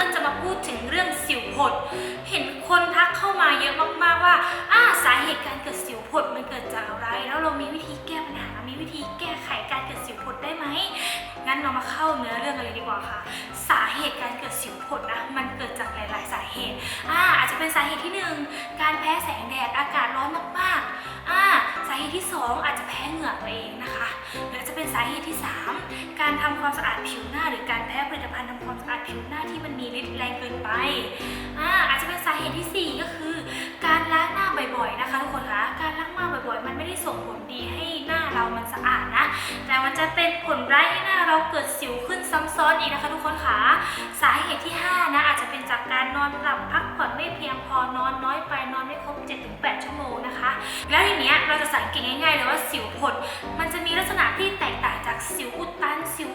ต้นจะมาพูดถึงเรื่องสิวผดเห็นคนทักเข้ามาเยอะมากๆว่าอ่าสาเหตุการเกิดสิวผดมันเกิดจากอะไร แล้วเรามีวิธีแก้ปัญหา มีวิธีแก้ไขการเกิดสิวผดได้ไหม งั้นเรามาเข้าเนื้อเรื่องกันเลยดีกว่าค่ะ สาเหตุการเกิดสิวผดนะมันเกิดจากหลาย ๆ สาเหตุอ่าอาจจะเป็นสาเหตุที่หนึ่งการแพ้แสงแดดอากาศร้อนมากๆอ่าสาเหตุที่สองอาจจะแพ้เหงื่อตัวเองนะคะหรือจจะเป็นสาเหตุที่สามการทำความสะอาดผิวหน้าหรือการแพ้ผลิตภัณฑ์ ผิวหน้าที่มันมีฤทธิ์แรงเกินไปอ่าอาจจะเป็นสาเหตุที่สี่ก็คือ การล้างหน้าบ่อยๆนะคะทุกคนคะการล้างหน้าบ่อยๆ มันไม่ได้ส่งผลดีให้หน้าเรามันสะอาดนะ แต่มันจะเป็นผลร้ายให้หน้าเราเกิดสิวขึ้นซ้ำซ้อนอีกนะคะทุกคนคะสาเหตุที่ 5 นะอาจจะเป็นจากการนอนหลับพักผ่อนไม่เพียงพอนอนน้อยไปนอนไม่ครบ 7-8 ชั่วโมงนะคะ แล้วทีเนี้ยเราจะสังเกตง่ายๆเลยว่าสิวผดมันจะมีลักษณะที่แตกต่างจากสิวอุดตันสิว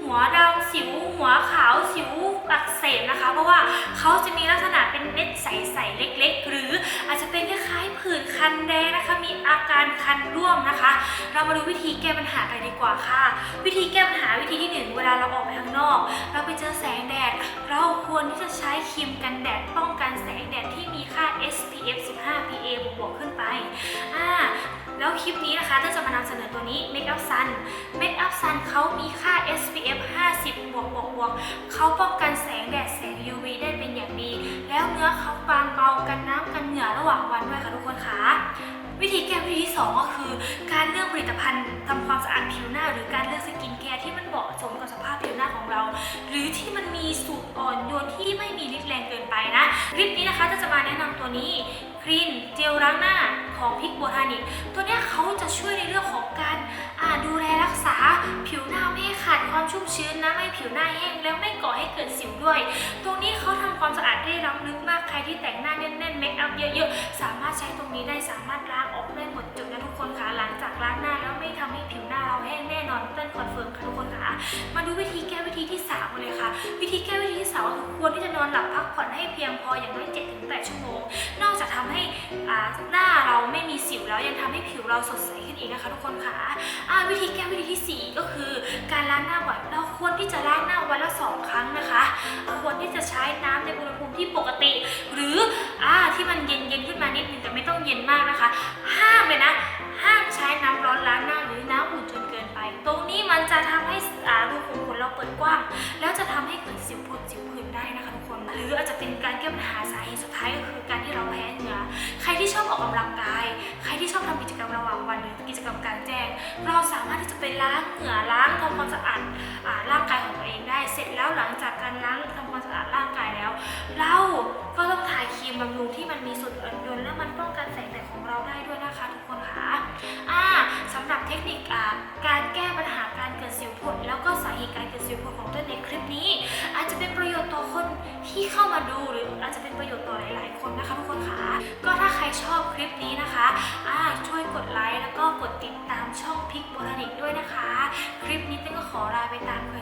หัวดำสิว หัวขาวสิวอักเสบนะคะ เพราะว่าเขาจะมีลักษณะเป็นเม็ดใสๆเล็ก ๆ หรืออาจจะเป็นคล้ายๆผื่นคันแดงนะคะ มีอาการคันร่วมนะคะ เรามาดูวิธีแก้ปัญหากันดีกว่าค่ะ วิธีแก้ปัญหาวิธีที่หนึ่งเวลาเราออกไปข้างนอก เราไปเจอแสงแดด เราควรที่จะใช้ครีมกันแดดป้องกันแสง คลิปนี้นะคะก็จะมานำเสนอตัวนี้ Make Up Sun Make Up Sun เขามีค่า SPF 50 บวกบวกบวกเขาป้องกันแสงแดดแสง UV ได้เป็นอย่างดี แล้วเนื้อเขาบางเบากันน้ำกันเหงื่อระหว่างวันด้วยค่ะทุกคนคะวิธีแก้วิธีที่สองก็คือ การเลือกผลิตภัณฑ์ทำความสะอาดผิวหน้า หรือการเลือกสกินแคร์ที่มันเหมาะสมกับสภาพผิวหน้าของเรา หรือที่มัน คลิปนี้นะคะจะจะมาแนะนำตัวนี้ครีนเจลล้างหน้าของพิกโบทานิกตัวนี้เขาจะช่วยในเรื่องของการดูแลรักษาผิวหน้าไม่ให้ขาดความชุ่มชื้นนะไม่ผิวหน้าแห้งแล้วไม่ก่อให้เกิดสิวด้วย ตรงนี้เขาทำความสะอาดได้ล้ำลึกมากใครที่แต่งหน้าแน่นๆเมคอัพเยอะๆสามารถใช้ตรงนี้ได้สามารถล้างออกได้ เลยค่ะ วิธีแก้วิธีที่สามก็คือควรที่จะนอนหลับพักผ่อนให้เพียงพออย่างน้อย7-8ชั่วโมง นอกจากทำให้หน้าเราไม่มีสิวแล้วยังทำให้ผิวเราสดใสขึ้นอีกนะคะทุกคนค่ะอ่าวิธีแก้วิธีที่สี่ก็คือการล้างหน้าบ่อยเราควรที่จะล้างหน้าวันละสองครั้งนะคะ ควรที่จะใช้น้ำในอุณหภูมิที่ปกติ หรืออที่มันเย็นเย็นๆขึ้นมานิด เราแพ้เหงื่อใครที่ชอบออกกำลังกาย ใครที่ชอบทำกิจกรรมระหว่างวันหรือกิจกรรมกลางแจ้ง เราสามารถที่จะไปล้างเหงื่อล้างทำความสะอาดอ่าร่างกายของตัวเองได้ เสร็จแล้วหลังจากการล้างทำความสะอาดร่างกายแล้ว เราก็ต้อง ที่เข้ามาดูหรืออาจจะเป็นประโยชน์ต่อหลาย ๆ คนนะคะทุกคนคะก็ถ้าใครชอบคลิปนี้นะคะอ่าช่วยกดไลค์แล้วก็กดติดตามช่องพิกโบรานิกด้วยนะคะ คลิปนี้เต้นก็ขอลาไปตามเลยนะคย